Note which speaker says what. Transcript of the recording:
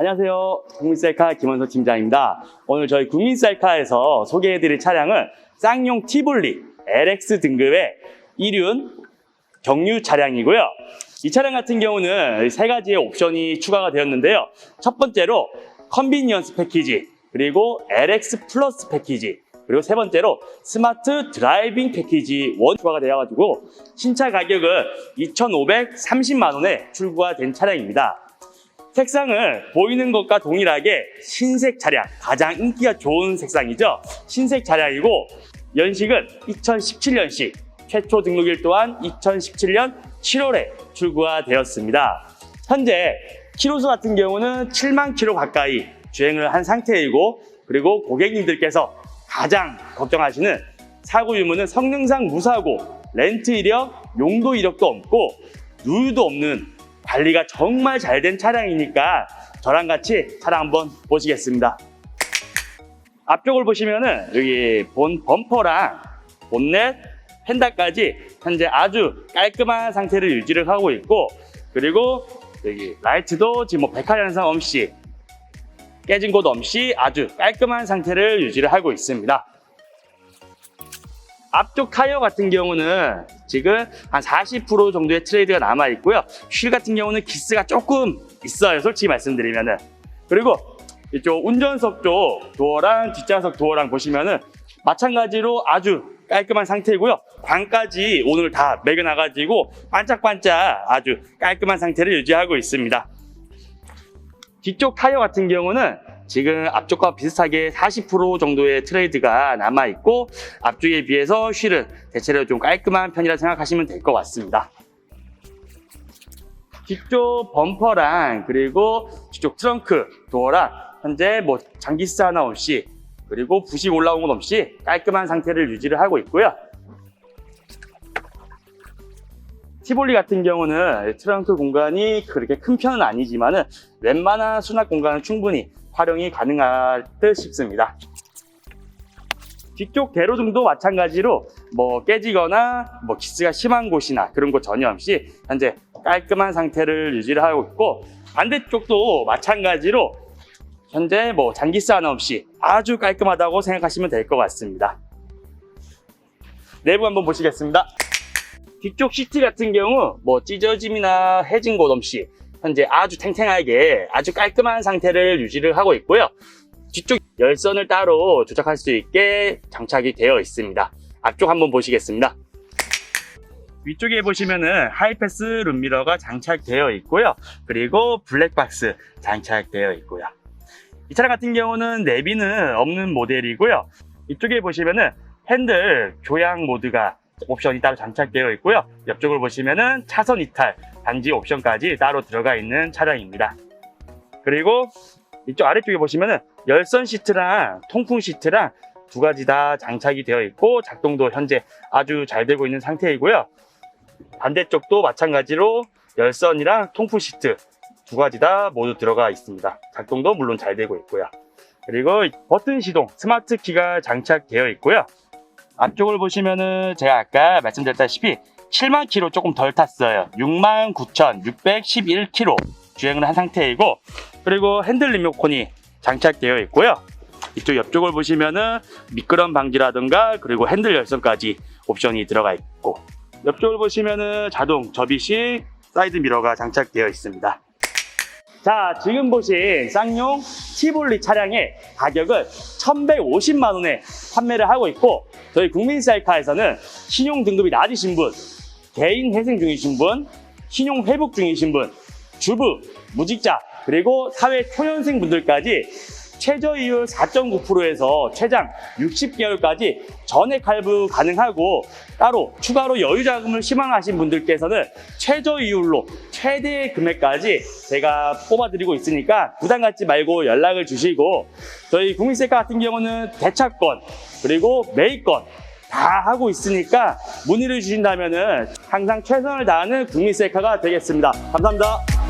Speaker 1: 안녕하세요. 국민셀카 김원석 팀장입니다. 오늘 저희 국민셀카에서 소개해드릴 차량은 쌍용 티볼리 LX 등급의 1륜 경유 차량이고요. 이 차량 같은 경우는 세 가지의 옵션이 추가가 되었는데요. 첫 번째로 컨비니언스 패키지, 그리고 LX 플러스 패키지, 그리고 세 번째로 스마트 드라이빙 패키지 원 추가가 되어가지고 신차 가격은 2,530만 원에 출고가 된 차량입니다. 색상을 보이는 것과 동일하게 흰색 차량, 가장 인기가 좋은 색상이죠. 흰색 차량이고 연식은 2017년식, 최초 등록일 또한 2017년 7월에 출고가 되었습니다. 현재 키로수 같은 경우는 7만 킬로 가까이 주행을 한 상태이고 그리고 고객님들께서 가장 걱정하시는 사고 유무는 성능상 무사고 렌트 이력, 용도 이력도 없고 누유도 없는 관리가 정말 잘 된 차량이니까 저랑 같이 차량 한번 보시겠습니다. 앞쪽을 보시면은 여기 본 범퍼랑 본넷, 펜다까지 현재 아주 깔끔한 상태를 유지를 하고 있고 그리고 여기 라이트도 지금 뭐 백화 현상 없이 깨진 곳 없이 아주 깔끔한 상태를 유지를 하고 있습니다. 앞쪽 타이어 같은 경우는 지금 한 40% 정도의 트레이드가 남아 있고요. 휠 같은 경우는 기스가 조금 있어요. 솔직히 말씀드리면은. 그리고 이쪽 운전석 쪽 도어랑 뒷좌석 도어랑 보시면은 마찬가지로 아주 깔끔한 상태이고요. 광까지 오늘 다 매겨놔가지고 반짝반짝 아주 깔끔한 상태를 유지하고 있습니다. 뒤쪽 타이어 같은 경우는 지금 앞쪽과 비슷하게 40% 정도의 트레이드가 남아있고 앞쪽에 비해서 휠은 대체로 좀 깔끔한 편이라 생각하시면 될 것 같습니다. 뒤쪽 범퍼랑 그리고 뒤쪽 트렁크 도어랑 현재 뭐 장기스 하나 없이 그리고 부식 올라온 것 없이 깔끔한 상태를 유지를 하고 있고요. 티볼리 같은 경우는 트렁크 공간이 그렇게 큰 편은 아니지만은 웬만한 수납 공간은 충분히 활용이 가능할 듯 싶습니다. 뒤쪽 대로등도 마찬가지로 뭐 깨지거나 뭐 기스가 심한 곳이나 그런 곳 전혀 없이 현재 깔끔한 상태를 유지를 하고 있고 반대쪽도 마찬가지로 현재 뭐 장기스 하나 없이 아주 깔끔하다고 생각하시면 될 것 같습니다. 내부 한번 보시겠습니다. 뒤쪽 시트 같은 경우 뭐 찢어짐이나 해진 곳 없이 현재 아주 탱탱하게 아주 깔끔한 상태를 유지를 하고 있고요. 뒤쪽 열선을 따로 조작할 수 있게 장착이 되어 있습니다. 앞쪽 한번 보시겠습니다. 위쪽에 보시면은 하이패스 룸미러가 장착되어 있고요. 그리고 블랙박스 장착되어 있고요. 이 차량 같은 경우는 내비는 없는 모델이고요. 이쪽에 보시면은 핸들 조향 모드가 옵션이 따로 장착되어 있고요. 옆쪽을 보시면은 차선 이탈 단지 옵션까지 따로 들어가 있는 차량입니다. 그리고 이쪽 아래쪽에 보시면은 열선 시트랑 통풍 시트랑 두 가지 다 장착이 되어 있고 작동도 현재 아주 잘 되고 있는 상태이고요. 반대쪽도 마찬가지로 열선이랑 통풍 시트 두 가지 다 모두 들어가 있습니다. 작동도 물론 잘 되고 있고요. 그리고 버튼 시동 스마트 키가 장착되어 있고요. 앞쪽을 보시면은 제가 아까 말씀드렸다시피 7만 킬로 조금 덜 탔어요. 6만 9,611 킬로 주행을 한 상태이고 그리고 핸들 리모컨이 장착되어 있고요. 이쪽 옆쪽을 보시면은 미끄럼 방지라든가 그리고 핸들 열선까지 옵션이 들어가 있고 옆쪽을 보시면은 자동 접이식 사이드 미러가 장착되어 있습니다. 자, 지금 보신 쌍용 티볼리 차량의 가격은 1,150만 원에 판매를 하고 있고 저희 국민셀카에서는 신용 등급이 낮으신 분, 개인 회생 중이신 분, 신용 회복 중이신 분, 주부, 무직자, 그리고 사회 초년생 분들까지 최저이율 4.9%에서 최장 60개월까지 전액 할부 가능하고 따로 추가로 여유자금을 희망하신 분들께서는 최저이율로 최대 금액까지 제가 뽑아드리고 있으니까 부담 갖지 말고 연락을 주시고 저희 국민셀카 같은 경우는 대차권 그리고 매입권 다 하고 있으니까 문의를 주신다면은 항상 최선을 다하는 국민셀카가 되겠습니다. 감사합니다.